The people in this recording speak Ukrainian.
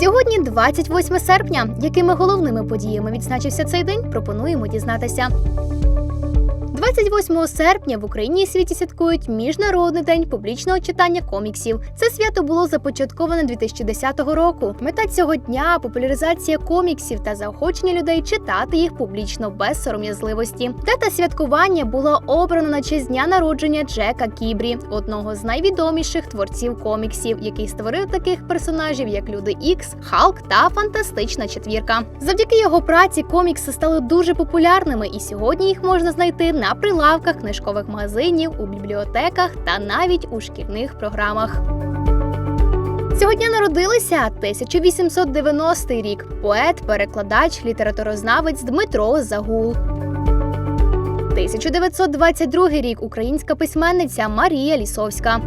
Сьогодні 28 серпня. Якими головними подіями відзначився цей день? Пропонуємо дізнатися. 28 серпня в Україні і світі святкують Міжнародний день публічного читання коміксів. Це свято було започатковане 2010 року. Мета цього дня популяризація коміксів та заохочення людей читати їх публічно без сором'язливості. Дата святкування була обрана на честь дня народження Джека Кібрі, одного з найвідоміших творців коміксів, який створив таких персонажів, як Люди Ікс, Халк та Фантастична четвірка. Завдяки його праці комікси стали дуже популярними, і сьогодні їх можна знайти на прилавках книжкових магазинів, у бібліотеках та навіть у шкільних програмах. Сьогодні народилися 1890 рік. Поет, перекладач, літературознавець Дмитро Загул. 1922 рік українська письменниця Марія Лісовська.